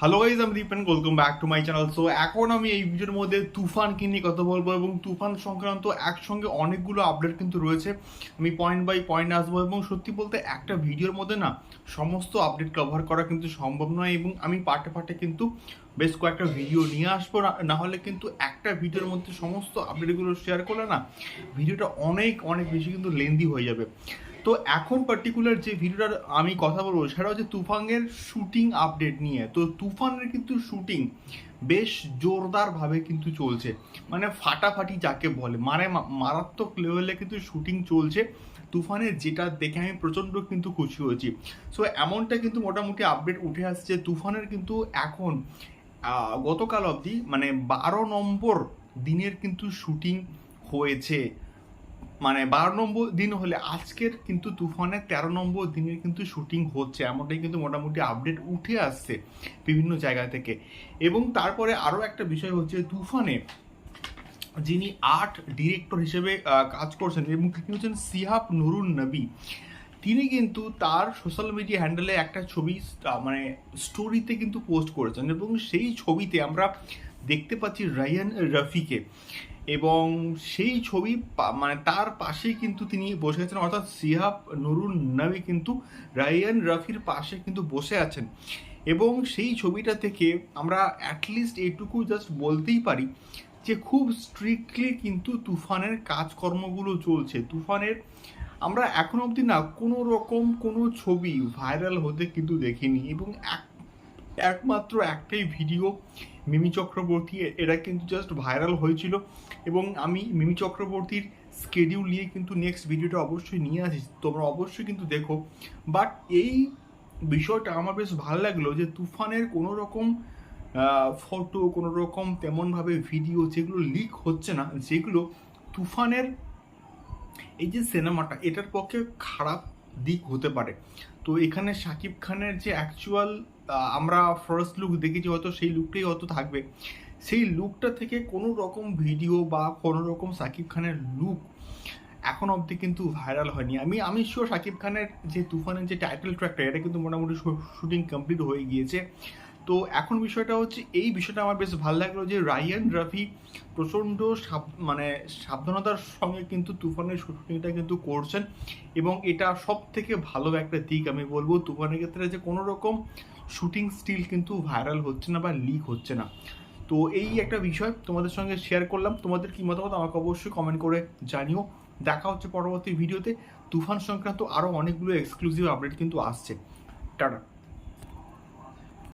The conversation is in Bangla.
হ্যালো গাইজ আমি Dipen welcome back to my channel so এখন আমি এই ভিডিওর মধ্যে তুফানকে নিয়ে কথা বলব এবং তুফান সংক্রান্ত একসঙ্গে অনেকগুলো আপডেট কিন্তু রয়েছে। আমি পয়েন্ট বাই পয়েন্ট আসব এবং সত্যি বলতে একটা ভিডিওর মধ্যে না সমস্ত আপডেট কভার করা কিন্তু সম্ভব নয় এবং আমি পার্টে পার্টে কিন্তু বেশ কয়েকটা ভিডিও নিয়ে আসব। না না হলে কিন্তু একটা ভিডিওর মধ্যে সমস্ত আপডেটগুলো শেয়ার করলে না ভিডিওটা অনেক অনেক বেশি কিন্তু লেন্দি হয়ে যাবে। তো এখন পার্টিকুলার যে ভিডিওটার আমি কথা বলব, সেটা হচ্ছে তুফানের শুটিং আপডেট নিয়ে। তো তুফানের কিন্তু শুটিং বেশ জোরদারভাবে কিন্তু চলছে। মানে ফাটাফাটি যাকে বলে মানে মারাত্মক লেভেলে কিন্তু শুটিং চলছে। তুফানের যেটা দেখে আমি প্রচণ্ড কিন্তু খুশি হয়েছি। সো এমনটা কিন্তু মোটামুটি আপডেট উঠে আসছে। তুফানের কিন্তু এখন গতকাল অবধি মানে বারো নম্বর দিনের কিন্তু শুটিং হয়েছে। মানে বারো নম্বর দিন হলে আজকের কিন্তু তুফানের তেরো নম্বর দিনের কিন্তু শুটিং হচ্ছে, এমনটাই কিন্তু মোটামুটি আপডেট উঠে আসছে বিভিন্ন জায়গা থেকে। এবং তারপরে আরও একটা বিষয় হচ্ছে তুফানে যিনি আর্ট ডিরেক্টর হিসেবে কাজ করছেন এবং তিনি হচ্ছেন সিহাব নুরুন নবী। তিনি কিন্তু তার সোশ্যাল মিডিয়া হ্যান্ডেলে একটা ছবি মানে স্টোরিতে কিন্তু পোস্ট করেছেন এবং সেই ছবিতে আমরা দেখতে পাচ্ছি রায়ান রফিকে। এবং সেই ছবি মানে তার পাশেই কিন্তু তিনি বসে আছেন, অর্থাৎ সিহাব নুরুল নবী কিন্তু রায়ান রফির পাশে কিন্তু বসে আছেন। এবং সেই ছবিটা থেকে আমরা অ্যাটলিস্ট এইটুকু জাস্ট বলতেই পারি যে, খুব স্ট্রিক্টলি কিন্তু তুফানের কাজকর্মগুলো চলছে। তুফানের, আমরা এখন অবধি না, কোনো রকম কোনো ছবি ভাইরাল হতে কিন্তু দেখিনি। এবং এক, একমাত্র একটাই ভিডিও মিমি চক্রবর্তী এ- এরা কিন্তু জাস্ট ভাইরাল হয়েছিল। এবং আমি মিমি চক্রবর্তীর স্কেডিউল নিয়ে কিন্তু নেক্সট ভিডিওটা অবশ্যই নিয়ে আসি, তোমরা অবশ্যই কিন্তু দেখো। বাট এই বিষয়টা আমার বেশ ভালো লাগল যে তুফানের কোনো রকম ফটো কোনো রকম তেমনভাবে ভিডিও যেগুলো লিক হচ্ছে না, যেগুলো তুফানের এই যে সিনেমাটা এটার পক্ষে খারাপ দিক হতে পারে। তো এখানে শাকিব খানের যে অ্যাকচুয়াল আমরা ফার্স্ট লুক দেখেছি হয়তো, সেই লুকটাই হয়তো থাকবে। সেই লুকটা থেকে কোনো রকম ভিডিও বা কোনো রকম শাকিব খানের লুক এখন অবধি কিন্তু ভাইরাল হয়নি। আমি আমি শিওর শাকিব খানের যে তুফানের যে টাইটেল ট্র্যাকটা এটা কিন্তু মোটামুটি শুটিং কমপ্লিট হয়ে গিয়েছে। তো এখন বিষয়টা হচ্ছে, এই বিষয়টা আমার বেশ ভালো লাগল যে রায়ান রাফি প্রচণ্ড সাব- মানে সাবধানতার সঙ্গে কিন্তু তুফানের শুটিংটা কিন্তু করছেন এবং এটা সব থেকে ভালো একটা দিক আমি বলব। তুফানের ক্ষেত্রে যে কোনো রকম শুটিং স্টিল কিন্তু ভাইরাল হচ্ছে না বা লিক হচ্ছে না। তো এই একটা বিষয় তোমাদের সঙ্গে শেয়ার করলাম। তোমাদের কি মতামত আমাকে অবশ্যই কমেন্ট করে জানিও। দেখা হচ্ছে পরবর্তী ভিডিওতে তুফান সংক্রান্ত আরও অনেকগুলো এক্সক্লুসিভ আপডেট কিন্তু আসছে। টাটা।